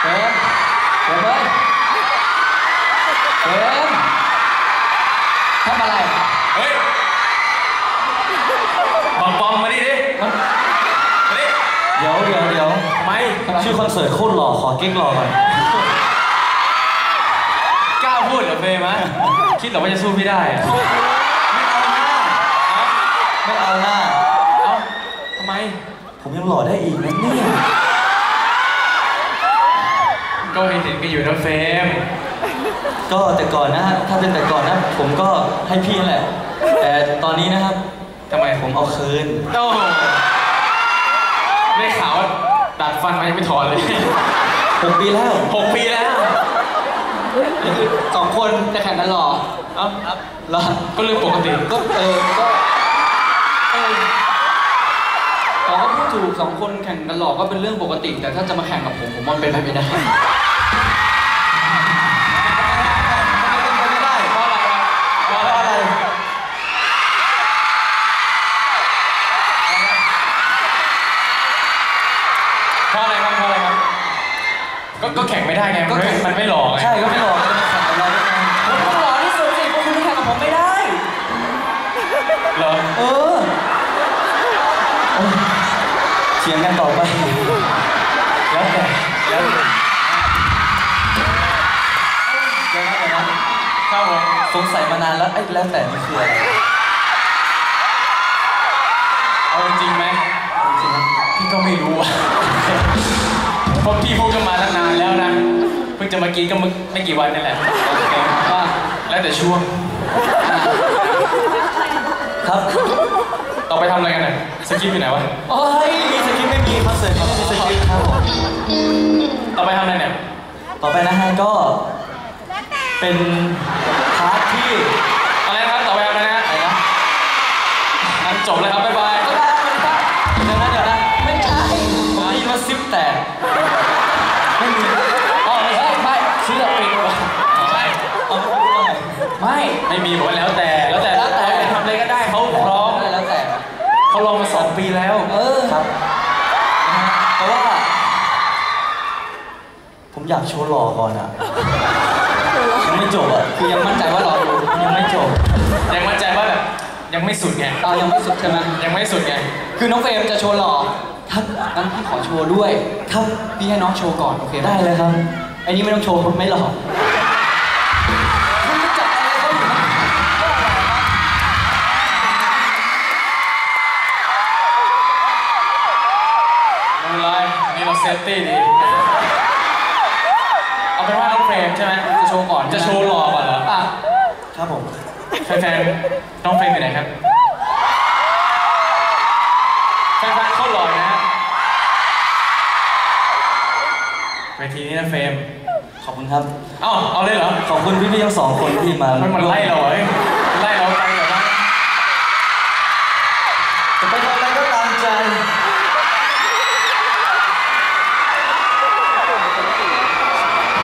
เฟรมเฟรมเอ้ยเฟรมทำอะไร เฮ้ยบอมบอมมาดิดิมาดิเดี๋ยวเดี๋ยวเดี๋ยวทำไมชื่อคอนเสิร์ตโคตรหล่อขอเก๊กหล่อก่อนกล้าพูดเหรอเฟย์มะคิดเหรอว่าจะสู้พี่ได้ ไม่เอะไม่เอาหน้า เอ้าทำไม ผมยังหล่อได้อีกนะเนี่ย ก็เห็นกันอยู่นะเฟมก็แต่ก่อนนะฮะถ้าเป็นแต่ก่อนนะ ผมก็ให้พี่นั่นแหละ แต่ตอนนี้นะครับทำไมผมเอาคืนโอ้โหได้ข่าวว่าดัดฟันมายังไม่ถอนเลยหกปีแล้วหกปีแล้วนี่คือสองคนจะแข่งกันเหรอเอ้าเหรอก็เรื่องปกติก็เออก็เออเราก็พูดถูกสองคนแข่งกันหลอกก็เป็นเรื่องปกติ แต่ถ้าจะมาแข่งกับผมผมว่ามันเป็นไปไม่ได้ไม่ได้ ก็ก็แข่งไม่ได้ไงก็แข่งมันไม่หล่อไงใช่ก็ไม่หล่อจะมาแข่งกับเราได้ไงผมต้องหล่อที่สุดสิเพราะคุณแข่งกับผมไม่ได้เหรอเออโอ้ยเถียงกันต่อไปแล้วแต่แล้วแต่เดี๋ยวนะเดี๋ยวนะครับผมสงสัยมานานแล้วไอ้แล้วแต่นี่คืออะไรเอาจริงไหมจริงๆนะพี่ก็ไม่รู้อะเพ ราะพี่พูดกันมาตั้งนานแล้วนะ เพิ่งจะมากินก็มึไม่กี่วันนี่แหละโอเคว่าแล้วแต่ช่วง ครับ ต่อไปทำอะไรกันน่ะสกิปอยู่ไหนวะโอ้ยมีสคริปต์ไม่มีคอนเสิร์ตเขาไม่มีสคริปต์ครับผมต่อไปทำอะไรเนี่ย ต่อไปนะฮะก็เป็นพาร์ทที่อะไรนะครับ ต่อไปทำอะไรนะอะไรนะงั้นจบเลยครับ ชื่อปิดวะใช่เอาไม่รู้ว่าไงไม่ไม่มีผมว่าแล้วแต่แล้วแต่แล้วแต่ทำอะไรก็ได้เขาพร้อมได้แล้วแต่เขาลองมาสองปีแล้ว เออครับนะฮะแต่ว่า ผมอยากโชว์หล่อก่อนอะยังไม่จบอะคือยังมั่นใจว่าหล่ออยู่ยังไม่จบยังมั่นใจว่าแบบยังไม่สุดไงเรายังไม่สุดใช่ไหมยังไม่สุดไงคือน้องเฟรมจะโชว์หล่อครับงั้นพี่ขอโชว์ด้วย ครับ พี่ให้น้องโชว์ก่อน โอเคหมได้เลยครับไอ้นี่ไม่ต้องโชว์ไม่หล่อคุณรู้จักอะไรเขาอยู่นะไม่เป็นไรนี่เราเซฟตี้ดีเอาเป็นว่าน้องเฟรมใช่ไหมจะโชว์ก่อนจะโชว์หล่อก่อนเหรออะครับผมแฟนๆน้องเฟรมอยู่ไหนครับ เวทีนี้นะเฟรมขอบคุณครับ เอ้าเอาเลยเหรอ ขอบคุณพี่ๆทั้งสองคนที่มามันมันไล่เราเหรอเฮ้ย